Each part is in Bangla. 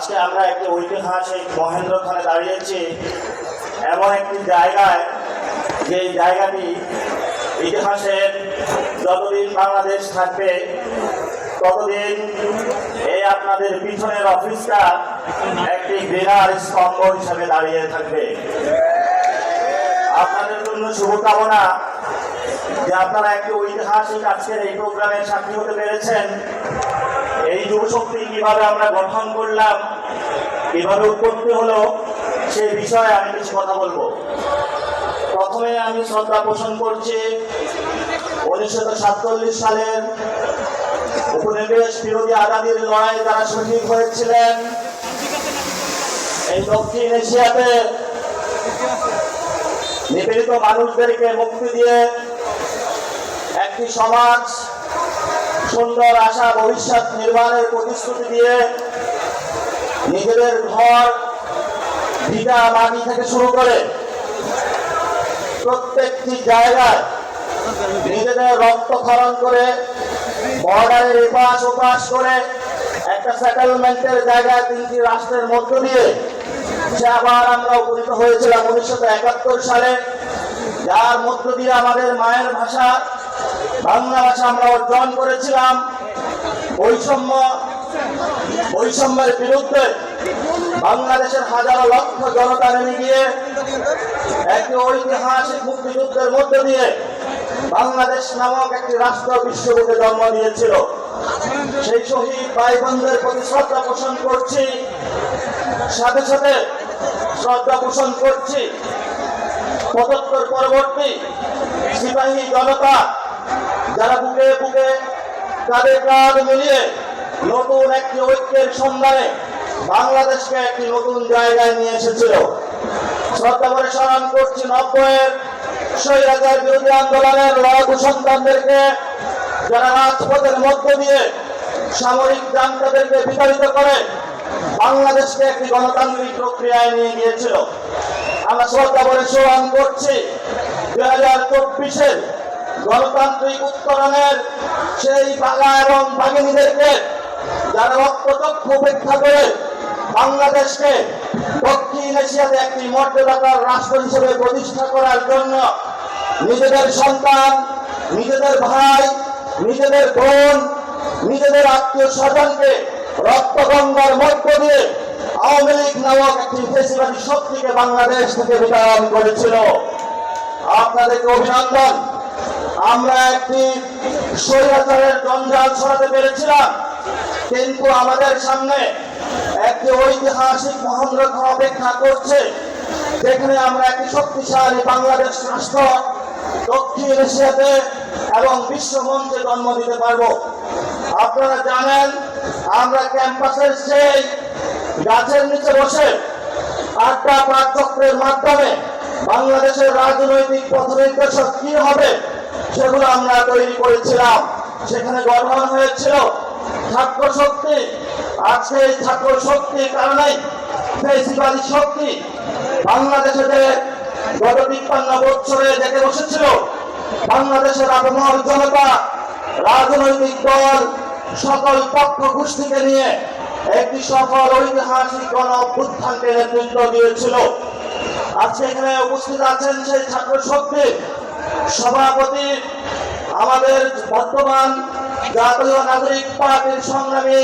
আজকে আমরা একটি ঐতিহাসিক মহেন্দ্রখানে দাঁড়িয়েছি এমন একটি জায়গায় যে জায়গাটি ইতিহাসের যতদিন বাংলাদেশ থাকবে, ততদিন এই আপনাদের পিছনের অফিসটা একটি বিরাট স্তম্ভ হিসাবে দাঁড়িয়ে থাকবে। আপনাদের জন্য শুভকামনা যে আপনারা একটি ঐতিহাসিক আজকের এই প্রোগ্রামের সাক্ষী হতে পেরেছেন। এই যুবশক্তি কীভাবে আমরা গঠন করলাম, কীভাবে উৎপত্তি হলো, সে বিষয়ে আমি কিছু কথা বলব। প্রথমে আমি শ্রদ্ধা পোষণ করছি, উনিশশো সাতচল্লিশ সালের উপনিবেশ বিরোধী আজাদির লড়াই যারা শহীদ হয়েছিলেন, এই দক্ষিণ এশিয়াতে নিপীড়িত মানুষদেরকে মুক্তি দিয়ে একটি সমাজ সুন্দর আশা ভবিষ্যৎ নির্মাণের প্রতিশ্রুতি দিয়ে নিজেদের ঘর, ভিটা, মাটি থেকে শুরু করে প্রত্যেকটি জায়গায় নিজেদের রক্তক্ষরণ করে বর্ডারের এপাশ ওপাশ করে একটা সেটেলমেন্টের জায়গায় তিনটি রাষ্ট্রের মধ্য দিয়ে, সে আবার আমরা উপনীত হয়েছিলাম উনিশশো একাত্তর সালে। যার মধ্য দিয়ে আমাদের মায়ের ভাষা বাংলা ভাষা আমরা অর্জন করেছিলাম। বৈষম্য, বৈষম্যের বিরুদ্ধে বাংলাদেশের হাজারো লক্ষ জনতা নেমে গিয়ে একটি ঐতিহাসিক মুক্তিযুদ্ধের মধ্য দিয়ে বাংলাদেশ নামক একটি রাষ্ট্র বিশ্বরূপে জন্ম নিয়েছিল। সেই শহীদ ভাই বোনদের প্রতি শ্রদ্ধা পোষণ করছি। সাথে সাথে শ্রদ্ধা পোষণ করছি। পঁচাত্তর পরবর্তী সিপাহী জনতা যারা বুকে বুকে তাদের কাঁধ মিলিয়ে নতুন একটি ঐক্যের সন্ধানে বাংলাদেশকে একটি নতুন জায়গায় নিয়ে এসেছিল। শ্রদ্ধা করে স্মরণ করছি নব্বইয়ের স্বৈরাচার বিরোধী আন্দোলনের লড়াকু সন্তানদেরকে, যারা রাজপথের মধ্য দিয়ে সামরিক জান্তাদেরকে বিতাড়িত করে বাংলাদেশকে একটি গণতান্ত্রিক প্রক্রিয়ায় নিয়ে গিয়েছিল। আমরা শ্রদ্ধা করে স্মরণ করছি দুই হাজার চব্বিশের গণতান্ত্রিক উত্তরণের সেই বাঘা এবং বাঘিনীদেরকে যারা রক্তচক্ষু উপেক্ষা করে বাংলাদেশকে দক্ষিণ এশিয়াতে একটি মর্যাদাকার রাষ্ট্র হিসেবে প্রতিষ্ঠা করার জন্য নিজেদের সন্তান, নিজেদের ভাই, নিজেদের বোন, নিজেদের আত্মীয় স্বজনকে রক্তগঙ্গার মধ্য দিয়ে আওয়ামী লীগ নামক একটি ফেসিবাদী শক্তিকে বাংলাদেশ থেকে বিতরণ করেছিল। আপনাদেরকে অভিনন্দন। আমরা একটি স্বৈরাচারের জঞ্জাল ছড়াতে পেরেছিলাম, কিন্তু আমাদের সামনে একটি ঐতিহাসিক মহেন্দ্রক্ষণ অপেক্ষা করছে, যেখানে আমরা একটি শক্তিশালী বাংলাদেশ রাষ্ট্র, দক্ষিণ এশিয়াতে এবং বিশ্ব মঞ্চে জন্ম দিতে পারব। আপনারা জানেন, আমরা ক্যাম্পাসের সেই গাছের নিচে বসে আড্ডা পাঠচক্রের মাধ্যমে বাংলাদেশের রাজনৈতিক পথ নির্দেশক কি হবে সেগুলো আমরা তৈরি করেছিলাম, সেখানে গঠন হয়েছিল। ছাত্র শক্তি, আজকে এই ছাত্র শক্তির কারণেই ফেসিবাদী শক্তি বাংলাদেশে যে গত তিপ্পান্ন বছরে দেখে বসেছিল। বাংলাদেশের আবহাওয়ার জনতা, রাজনৈতিক দল, সকল পক্ষ গোষ্ঠীকে নিয়ে একটি সফল ঐতিহাসিক গণ অভ্যুত্থানকে নেতৃত্ব দিয়েছিল। আজকে এখানে উপস্থিত আছেন সেই ছাত্র শক্তি সভাপতি, আমাদের বর্তমান জাতীয় নাগরিক পার্টির সংগ্রামী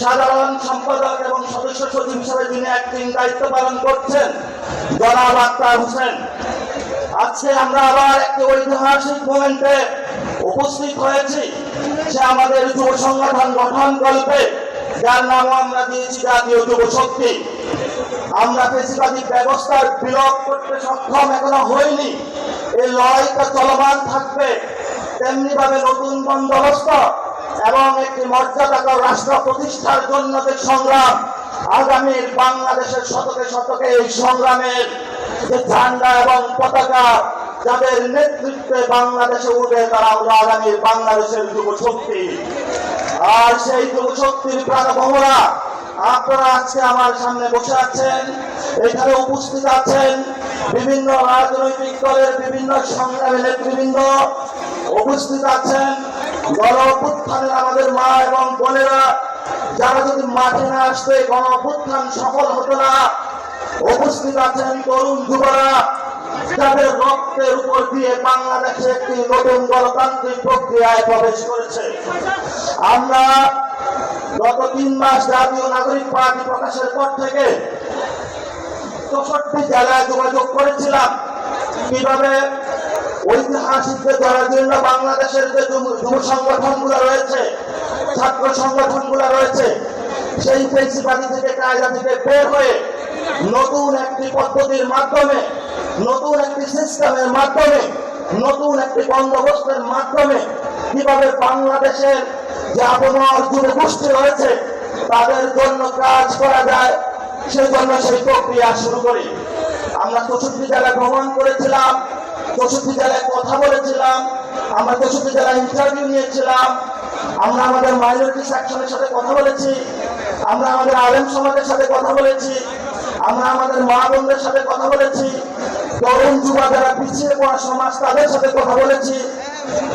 সাধারণ সম্পাদক এবং সদস্য সচিব হিসেবে যিনি অ্যাক্টিং দায়িত্ব পালন করছেন, জনাব আক্তার হোসেন। আজকে আমরা আবার একটি ঐতিহাসিক মোমেন্টে উপস্থিত হয়েছি। সে আমাদের যুব সংগঠন গঠন কল্পে যার নাম আমরা দিয়েছি জাতীয় যুব শক্তি। আমরা ফেসিবাদী ব্যবস্থার বিলোপ করতে সক্ষম এখনও হয়নি এই লড়াইটা চলমান থাকবে। তেমনি ভাবে নতুন বন্দোবস্ত এবং একটি মর্যাদাকর রাষ্ট্র প্রতিষ্ঠার জন্য যে সংগ্রাম, আগামীর বাংলাদেশের শতকে শতকে এই সংগ্রামের যে ঝান্ডা এবং পতাকা, যাদের নেতৃত্বে বাংলাদেশে উঠবে তারা হলো আগামীর বাংলাদেশের যুব শক্তি আর সেই যুব শক্তির প্রাণভমরা আপনারা আজকে আমার সামনে বসে আছেন, এখানে উপস্থিত আছেন বিভিন্ন রাজনৈতিক দলের বিভিন্ন সংগ্রামী নেতৃবৃন্দ উপস্থিত আছেন। গণ অভ্যুত্থানের আমাদের মা এবং বোনেরা, যারা যদি মাঠে না আসতে গণ অভ্যুত্থান সফল হতো না, উপস্থিত আছেন তরুণ যুবরা, যাদের রক্তের উপর দিয়ে বাংলাদেশে একটি নতুন গণতান্ত্রিক প্রক্রিয়ায় প্রবেশ করেছে। আমরা গত তিন মাস জাতীয় নাগরিক পার্টি প্রকাশের পর থেকে চৌষট্টি জেলায় যোগাযোগ করেছিলাম। কীভাবে ঐতিহাসিকদের ধরার জন্য বাংলাদেশের যে যুব সংগঠনগুলো রয়েছে, ছাত্র সংগঠনগুলো রয়েছে, সেই ফেন্সিবাদী থেকে কায়দা থেকে বের হয়ে নতুন একটি পদ্ধতির মাধ্যমে, নতুন একটি সিস্টেমের মাধ্যমে, নতুন একটি বন্দোবস্তের মাধ্যমে কীভাবে বাংলাদেশের যে আবহাওয়ার যুব গোষ্ঠী রয়েছে, তাদের জন্য কাজ করা যায়। সেই জন্য সেই প্রক্রিয়া শুরু করি। আমরা চৌষট্টি জেলায় ভ্রমণ করেছিলাম চৌষট্টি জেলায় কথা বলেছিলাম, আমরা চৌষট্টি জেলায় ইন্টারভিউ নিয়েছিলাম, আমরা আমাদের মাইনরিটি সেকশনের সাথে কথা বলেছি, আমরা আমাদের আলেম সমাজের সাথে কথা বলেছি, আমরা আমাদের মা বোনদের সাথে কথা বলেছি, তরুণ যুবা যারা পিছিয়ে পড়া সমাজ তাদের সাথে কথা বলেছি,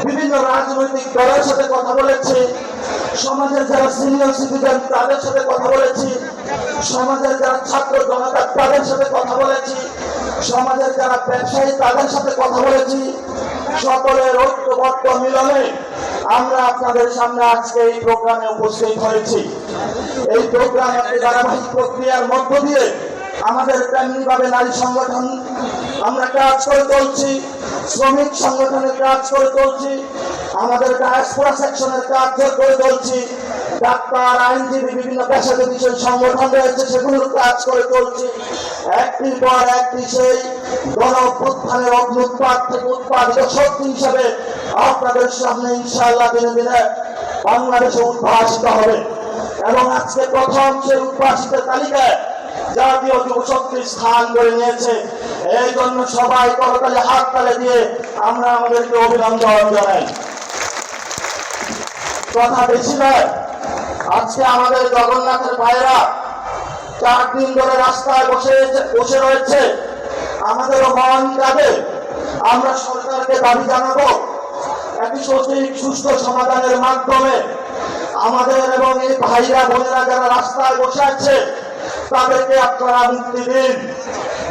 বিভিন্ন রাজনৈতিক দলের সাথে কথা বলেছি সমাজের যারা সিনিয়র সিটিজেন তাদের সাথে কথা বলেছি। সমাজের যারা ছাত্র জনতা, তাদের সাথে কথা বলেছি। সমাজের যারা ব্যবসায়ী, তাদের সাথে কথা বলেছি। সকলের ঐক্যবদ্ধ মিলনে আমরা আপনাদের সামনে আজকে এই প্রোগ্রামে উপস্থিত হয়েছি। এই প্রোগ্রাম একটি ধারাবাহিক প্রক্রিয়ার মধ্য দিয়ে আমাদের তেমনি ভাবে নারী সংগঠন, আমরা কাজ করে চলছি। শ্রমিক সংগঠনের কাজ করে চলছি। আমাদের ডায়াসপোরা সেকশনের কাজ করে চলছি। ডাক্তার, আইনজীবী, বিভিন্ন পেশাজীবী সেই সংগঠন রয়েছে, সেগুলোর কাজ করে চলছি। একটির পর একটি সেই গণ অভ্যুত্থানের অগ্নুৎপাদ থেকে উৎপাদিত শক্তি হিসাবে আপনাদের সামনে ইনশাআল্লাহ দিনে দিনে বাংলাদেশে উদ্ভাসিত হবে। এবং আজকে প্রথম সেই উদ্ভাসিতের তালিকায় জাতীয় যুব শক্তি স্থান করে নিয়েছে। এই জন্য সবাই করতালে হাত তালে দিয়ে আমরা আমাদেরকে অভিনন্দন জানাই। কথা বেশি নয়। আজকে আমাদের জগন্নাথের ভাইরা চার দিন ধরে রাস্তায় বসে বসে রয়েছে। আমাদেরও মন কাঁদে আমরা সরকারকে দাবি জানাব একটি সঠিক, সুস্থ সমাধানের মাধ্যমে আমাদের এবং এই ভাইরা, বোনেরা যারা রাস্তায় বসে আছে, তাদেরকে আপনারা মুক্তি দিন।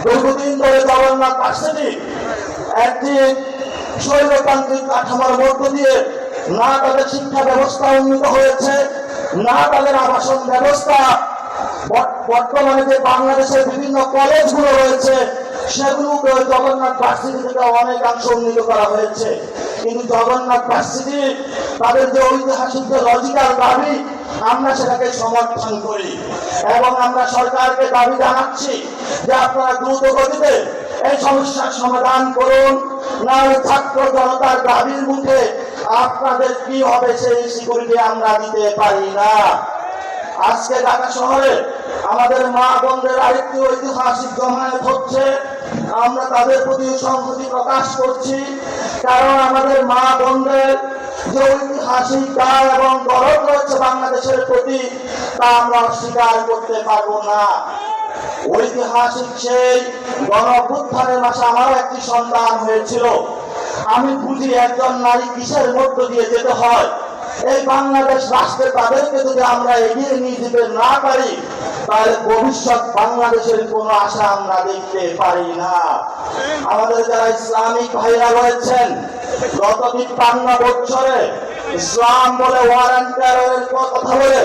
দীর্ঘদিন ধরে জগন্নাথ পার্সেটি একটি শৈলতান্ত্রিক কাঠামোর মধ্য দিয়ে না তাদের শিক্ষা ব্যবস্থা উন্নত হয়েছে, না তাদের আবাসন ব্যবস্থা। বর্তমানে যে বাংলাদেশের বিভিন্ন কলেজগুলো রয়েছে, সেগুলোকে জগন্নাথ ভার্সিটি থেকে অনেকাংশ উন্নীত করা হয়েছে। কিন্তু জগন্নাথ ভার্সিটি, তাদের যে ঐতিহাসিক যে লজিক্যাল দাবি, আমরা সেটাকে সমর্থন করি। এবং আমরা সরকারকে দাবি জানাচ্ছি যে আপনারা দ্রুত গতিতে এই সমস্যার সমাধান করুন। না ছাত্র জনতার দাবির মুখে আপনাদের কি হবে সেই সিকিউরিটি আমরা দিতে পারি না। আজকে ঢাকা শহরে আমাদের মা বোনদের আরেকটি ঐতিহাসিক জমায়েত হচ্ছে। আমরা তাদের প্রতি সংহতি প্রকাশ করছি। কারণ আমাদের মা বোনদের যে ঐতিহাসিক দায় এবং দরদ রয়েছে বাংলাদেশের প্রতি, তা আমরা অস্বীকার করতে পারব না। ঐতিহাসিক সেই গণ মাসে আমারও একটি সন্তান হয়েছিল। আমি বুঝি একজন নারী কিসের মধ্য দিয়ে যেতে হয়? এই বাংলাদেশ রাষ্ট্রে তাদেরকে যদি আমরা এগিয়ে নিয়ে যেতে না পারি, তাহলে ভবিষ্যৎ বাংলাদেশের কোনো আশা আমরা দেখতে পারি না। আমাদের যারা ইসলামিক ভাইরা রয়েছেন গত তিপ্পান্ন বছরে ইসলাম বলে ওয়ারেন্ট কথা বলে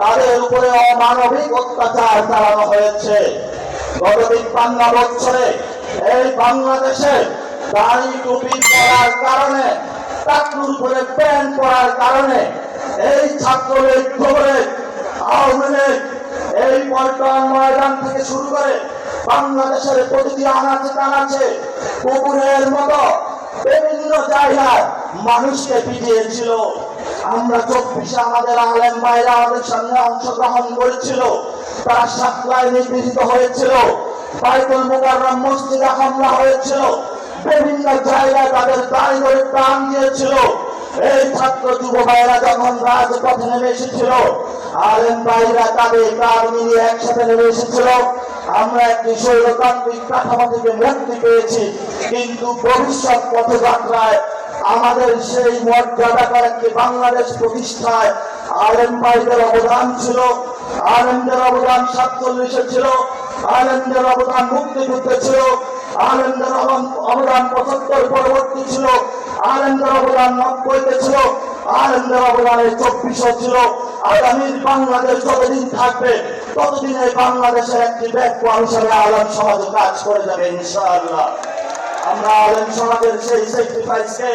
তাদের উপরে অমানবিক অত্যাচার চালানো হয়েছে। গত তিপ্পান্ন বছরে এই বাংলাদেশে দাড়ি টুপি পরার কারণে টাকুর উপরে প্যান্ট পরার কারণে, এই ছাত্রলীগ খবরে, আওয়ামী লীগ এই পল্টন ময়দান থেকে শুরু করে বাংলাদেশের প্রতিটি আনাচে কানাচে, কুকুরের মতো বিভিন্ন জায়গায় মানুষকে পিটিয়েছিল। আমরা চব্বিশে আমাদের আলেম ভাইরা আমাদের সামনে অংশগ্রহণ করেছিল। তারা সাতলায় নিগৃহীত হয়েছিল। বাইতুল মুকাররম মসজিদে হামলা হয়েছিল। বিভিন্ন জায়গায় তাদের দাঁড়ি ধরে প্রাণ দিয়েছিল। এই ছাত্র যুব ভাইরা যখন রাজপথে নেমে এসেছিল, আলেম ভাইরা তাদের কাজ মিলিয়ে একসাথে নেমে এসেছিল। আমরা একটি শৈলতান্ত্রিক কাঠামো থেকে মুক্তি পেয়েছি, কিন্তু ভবিষ্যৎ পথযাত্রায় আমাদের সেই মর্যাদাকর একটি বাংলাদেশ প্রতিষ্ঠায় আলেম ভাইদের অবদান ছিল, আলেমদের অবদান সাতচল্লিশে ছিল, আলেমদের অবদান মুক্তিযুদ্ধে ছিল আলেমদের অবদান- পঁচাত্তর পরবর্তী ছিল আলেমদের অবদান নব্বইতে ছিল আগামী বাংলাদেশ থাকবে, ততদিন এই বাংলাদেশের একটি ব্যাপক হিসাবে আলম সমাজে কাজ করে যাবে, ইনশাআল্লাহ। আমরা আলেম সমাজের সেই স্যাক্রিফাইসকে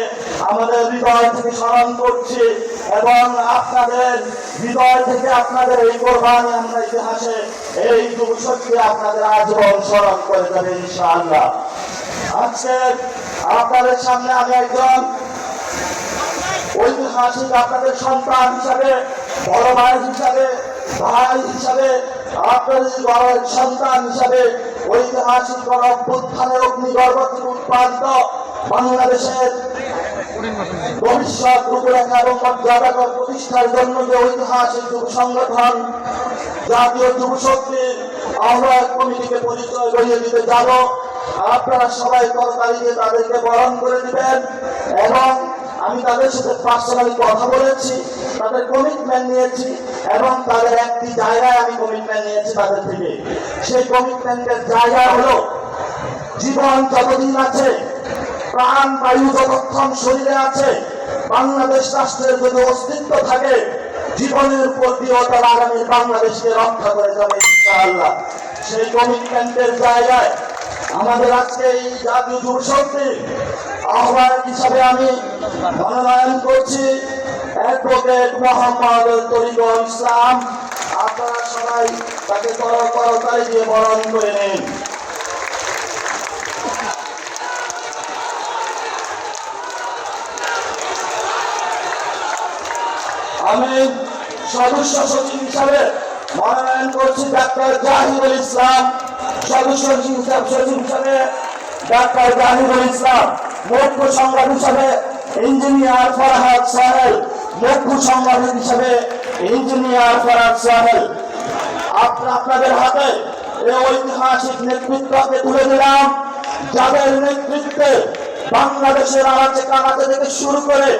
আমাদের হৃদয় থেকে স্মরণ করছি এবং আপনাদের হৃদয় থেকে আপনাদের এই কোরবানি আমরা ইতিহাসে এই যুবশক্তি আপনাদের আজীবন স্মরণ করে যাবে ইনশাআল্লাহ। আজকে আপনাদের সামনে আমি একজন ঐতিহাসিক আপনাদের সন্তান হিসাবে, বড় ভাই হিসাবে ভাই হিসাবে, আপনাদের ঘরের সন্তান হিসাবে ঐতিহাসিক অভ্যুত্থানের অগ্নিগর্ভ থেকে উৎপাদিত বাংলাদেশের ভবিষ্যৎ রূপরেখা এবং মর্যাদাকর প্রতিষ্ঠার জন্য যে ঐতিহাসিক যুব সংগঠন, জাতীয় যুব শক্তির আহ্বায়ক কমিটিকে পরিচয় করিয়ে দিতে যাব। আপনারা সবাই তরকারি দিয়ে তাদেরকে বরণ করে দিবেন এবং আমি তাদের সাথে পার্সোনালি কথা বলেছি। তাদের কমিটমেন্ট নিয়েছি এবং তাদের একটি জায়গায় আমি কমিটমেন্ট নিয়েছি তাদের থেকে। সেই কমিটমেন্টের জায়গা হলো, জীবন যতদিন আছে, প্রাণ, বায়ু যতক্ষণ শরীরে আছে, বাংলাদেশ রাষ্ট্রের যদি অস্তিত্ব থাকে, জীবনের উপর দিয়েও তারা আগামী বাংলাদেশকে রক্ষা করে যাবে ইনশাআল্লাহ। সেই কমিটমেন্টের জায়গায় আমাদের আজকে এই জাতীয় যুব আহ্বায়ক হিসাবে আমি মনোনয়ন করছি। অ্যাডভোকেট মোহাম্মদ তরিকুল ইসলাম। আপনারা সবাই তাকে কর করতালি দিয়ে বরণ করে নিন। আমি সদস্য সচিব হিসাবে মনোনয়ন করছি ডাক্তার জাহিদুল ইসলাম। সদস্য হিসাব- সচিব হিসাবে ডাক্তার জাহিদুল ইসলাম। মুখ্য সংবাদ হিসাবে ইঞ্জিনিয়ার ফরহাদ সাহেল। মুখ্য সংবাদিক হিসাবে ইঞ্জিনিয়ার ফরহাদ সাহেল আপ- আপনাদের হাতে এই ঐতিহাসিক নেতৃত্বকে তুলে দিলাম। যাদের নেতৃত্বে বাংলাদেশের আনাচে কানাচে থেকে শুরু করে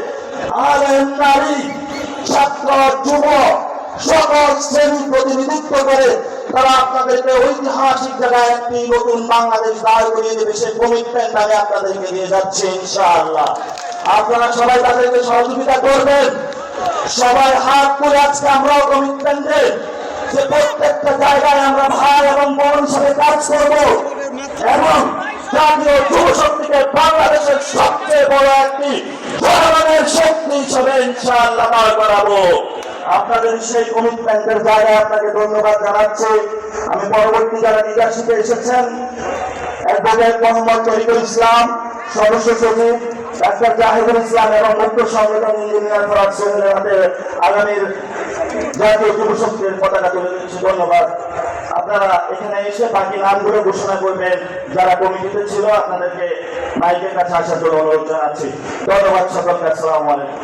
আলেম নারী, ছাত্র, যুব, সকল শ্রেণি প্রতিনিধিত্ব করে তারা আপনাদেরকে ঐতিহাসিক জায়গায় একটি নতুন বাংলাদেশ দাঁড় করিয়ে দেবে। সেই কমিটমেন্ট আমি আপনাদেরকে দিয়ে যাচ্ছি, ইনশাআল্লাহ। আপনারা সবাই তাদেরকে সহযোগিতা করবেন। সবাই হাত করে আজকে আমরাও কমিটমেন্ট যে প্রত্যেকটা জায়গায় আমরা ভাই এবং বোন হিসাবে কাজ করব। এবং জাতীয় বাংলাদেশের সবচেয়ে বড় একটি জনগণের শক্তি হিসাবে ইনশাআল্লাহ দাঁড় করাবো। আপনাদের সেই কমিটমেন্টের জায়গায় আপনাকে ধন্যবাদ জানাচ্ছি। আমি পরবর্তী যারা লিডারশিপে এসেছেন অ্যাডভোকেট মোহাম্মদ তরিকুল ইসলাম, সদস্য সচিব ডাক্তার জাহিদুল ইসলাম এবং মুক্ত সংগঠন ইঞ্জিনিয়ার ফরাজ সোহেলের হাতে আগামীর জাতীয় যুব শক্তির পতাকা তুলে দিচ্ছি। ধন্যবাদ। আপনারা এখানে এসে বাকি নামগুলো ঘোষণা করবেন। যারা কমিটিতে ছিল, আপনাদেরকে মাইকের কাছে আসার জন্য অনুরোধ জানাচ্ছি। ধন্যবাদ সকলকে, আসসালামু আলাইকুম।